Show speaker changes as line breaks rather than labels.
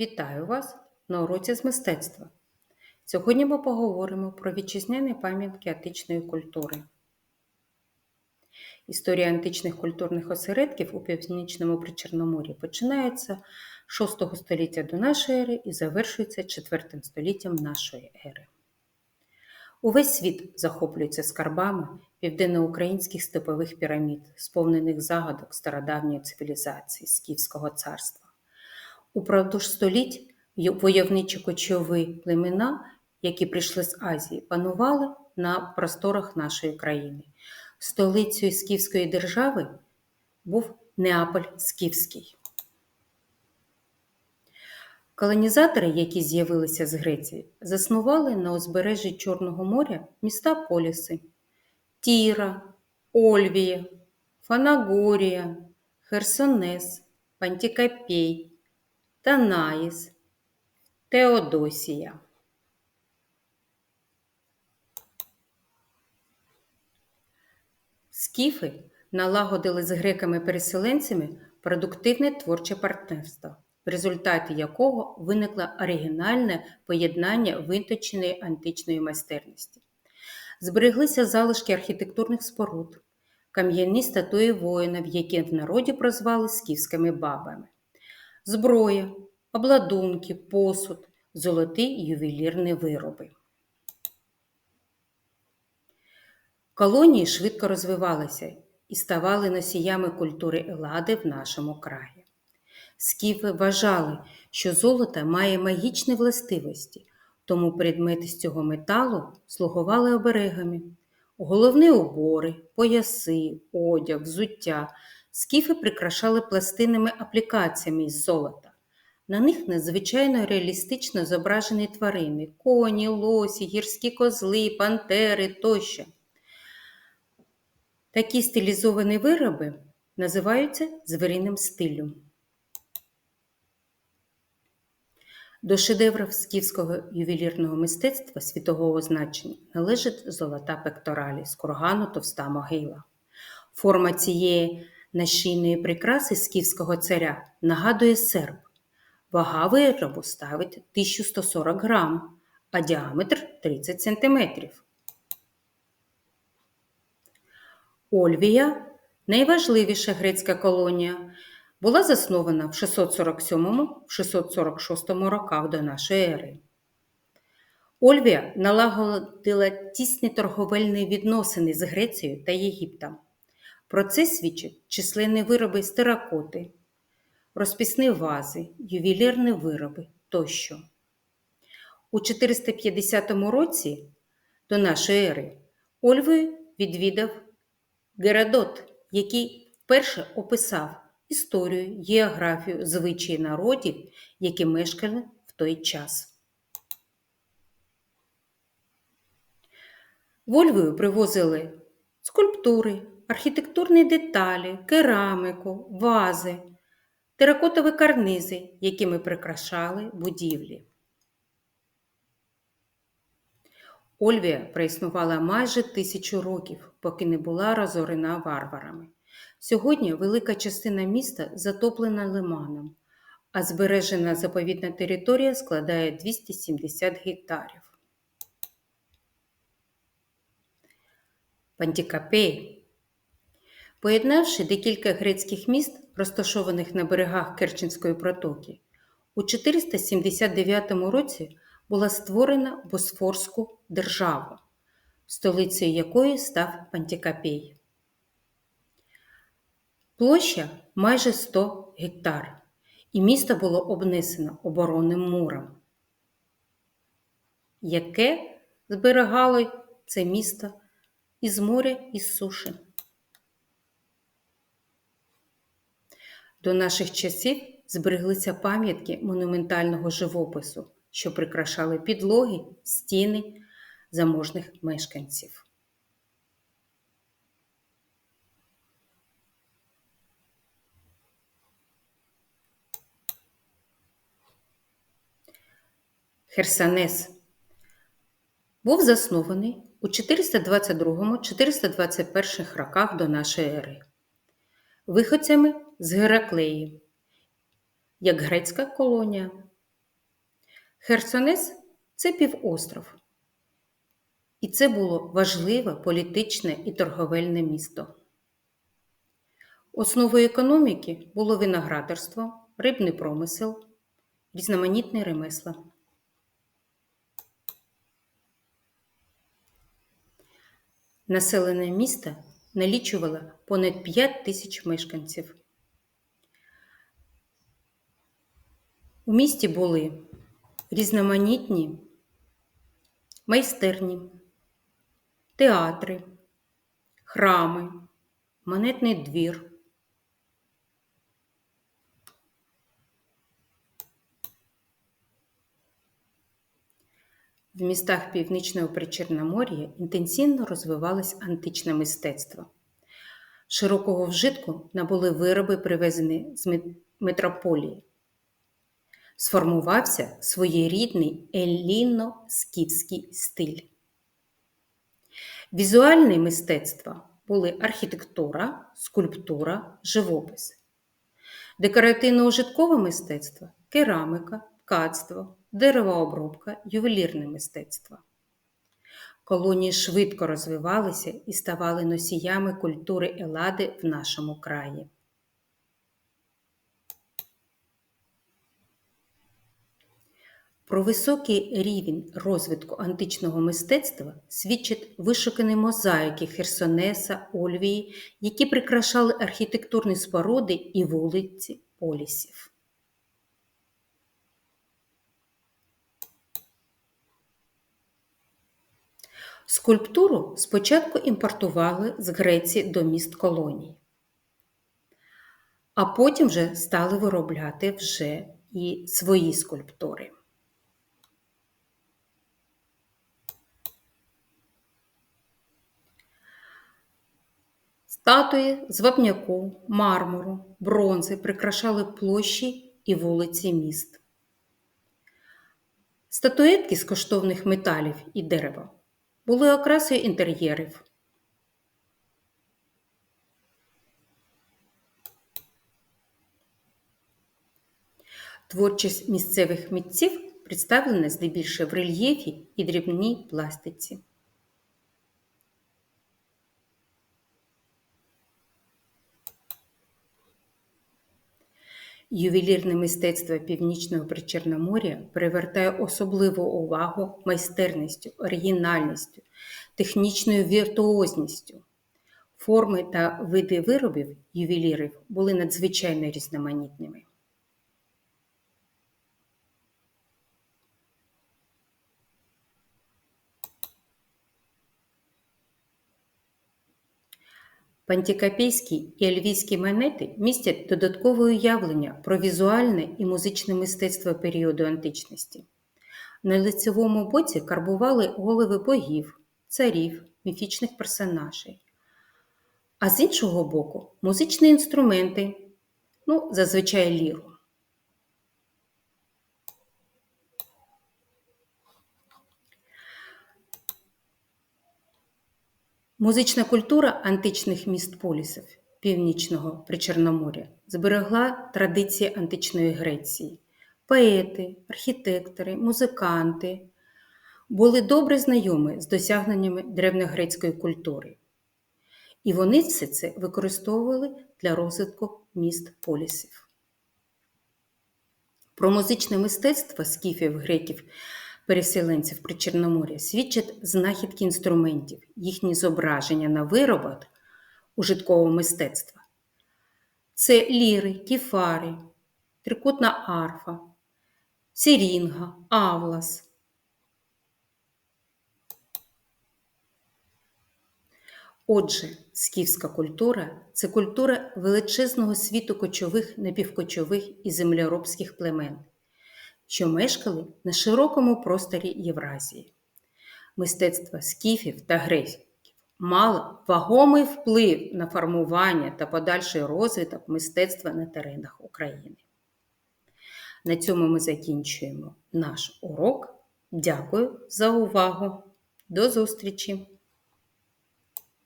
Вітаю вас на уроці з мистецтва. Сьогодні ми поговоримо про вітчизняні пам'ятки античної культури. Історія античних культурних осередків у північному Причорномор'ї починається з 6 століття до нашої ери і завершується 4 століттям нашої ери. Увесь світ захоплюється скарбами південноукраїнських степових пірамід, сповнених загадок стародавньої цивілізації Скіфського царства. Упродовж століть войовничі кочові племена, які прийшли з Азії, панували на просторах нашої країни. Столицею Скіфської держави був Неаполь Скіфський. Колонізатори, які з'явилися з Греції, заснували на узбережжі Чорного моря міста Поліси Тіра, Ольвія, Фанагорія, Херсонес, Пантікапей, Танаїс, Теодосія. Скіфи налагодили з греками-переселенцями продуктивне творче партнерство, в результаті якого виникло оригінальне поєднання виточеної античної майстерності. Збереглися залишки архітектурних споруд, кам'яні статуї воїнів, які в народі прозвали скіфськими бабами, зброя, обладунки, посуд, золоті ювелірні вироби. Колонії швидко розвивалися і ставали носіями культури Елади в нашому краї. Скіфи вважали, що золото має магічні властивості, тому предмети з цього металу слугували оберегами. Головні убори, пояси, одяг, взуття скіфи прикрашали пластинними аплікаціями із золота. На них надзвичайно реалістично зображені тварини коні, лосі, гірські козли, пантери тощо. Такі стилізовані вироби називаються звіриним стилем. До шедеврів скіфського ювелірного мистецтва світового значення належить золота пекторалі з кургану товста могила. Форма цієї нашийної прикраси скіфського царя нагадує серп. Вага виробу ставить 1140 грам, а діаметр 30 см. Ольвія, найважливіша грецька колонія, була заснована в 647-646 роках до нашої ери. Ольвія налагодила тісні торговельні відносини з Грецією та Єгиптом. Про це свідчать численні вироби з теракоти, розписні вази, ювелірні вироби тощо. У 450 році до нашої ери Ольвію відвідав Геродот, який вперше описав історію, географію, звичаї народів, які мешкали в той час. В Ольвію привозили скульптури, архітектурні деталі, кераміку, вази, теракотові карнизи, якими прикрашали будівлі. Ольвія проіснувала майже тисячу років, поки не була розорена варварами. Сьогодні велика частина міста затоплена лиманом, а збережена заповідна територія складає 270 гектарів. Пантікапей. Поєднавши декілька грецьких міст, розташованих на берегах Керченської протоки, у 479 році була створена Босфорську державу, столицею якої став Пантікапей. Площа майже 100 гектар, і місто було обнесено оборонним муром, яке зберігало це місто із моря і з суші. До наших часів збереглися пам'ятки монументального живопису, що прикрашали підлоги, стіни заможних мешканців. Херсонес був заснований у 422-421 роках до нашої ери виходцями з Гераклеї, як грецька колонія Херсонес це півостров. І це було важливе політичне і торговельне місто. Основою економіки було виноградарство, рибний промисел, різноманітні ремесла. Населене місто налічувало понад 5 тисяч мешканців. У місті були різноманітні майстерні, театри, храми, монетний двір. В містах Північного Причорномор'я інтенсивно розвивалось античне мистецтво. Широкого вжитку набули вироби, привезені з метрополії. Сформувався своєрідний еліно-скіфський стиль. Візуальне мистецтво були архітектура, скульптура, живопис. Декоративно-ужиткове мистецтво керамика, ткацтво, деревообробка, ювелірне мистецтво. Колонії швидко розвивалися і ставали носіями культури Елади в нашому краї. Про високий рівень розвитку античного мистецтва свідчать вишукані мозаїки Херсонеса, Ольвії, які прикрашали архітектурні споруди і вулиці полісів. Скульптуру спочатку імпортували з Греції до міст колоній, а потім вже стали виробляти вже і свої скульптури. Статуї з вапняку, мармуру, бронзи прикрашали площі і вулиці міст. Статуетки з коштовних металів і дерева були окрасою інтер'єрів. Творчість місцевих митців представлена здебільшого в рельєфі і дрібній пластиці. Ювелірне мистецтво Північного Причорномор'я привертає особливу увагу майстерністю, оригінальністю, технічною віртуозністю. Форми та види виробів ювелірів були надзвичайно різноманітними. Пантікопійські і альвійські монети містять додаткове уявлення про візуальне і музичне мистецтво періоду античності. На лицевому боці карбували голови богів, царів, міфічних персонажей. А з іншого боку, музичні інструменти, ну, зазвичай ліру. Музична культура античних міст полісів Північного Причорноморя зберегла традиції античної Греції. Поети, архітектори, музиканти були добре знайомі з досягненнями древньогрецької культури. І вони все це використовували для розвитку міст полісів. Про музичне мистецтво скіфів греків переселенців при Чорномор'я свідчать знахідки інструментів, їхні зображення на виробах ужиткового мистецтва. Це ліри, кіфари, трикутна арфа, сірінга, авлас. Отже, скіфська культура це культура величезного світу кочових, напівкочових і землеробських племен що мешкали на широкому просторі Євразії. Мистецтво скіфів та греків мало вагомий вплив на формування та подальший розвиток мистецтва на теренах України. На цьому ми закінчуємо наш урок. Дякую за увагу. До зустрічі!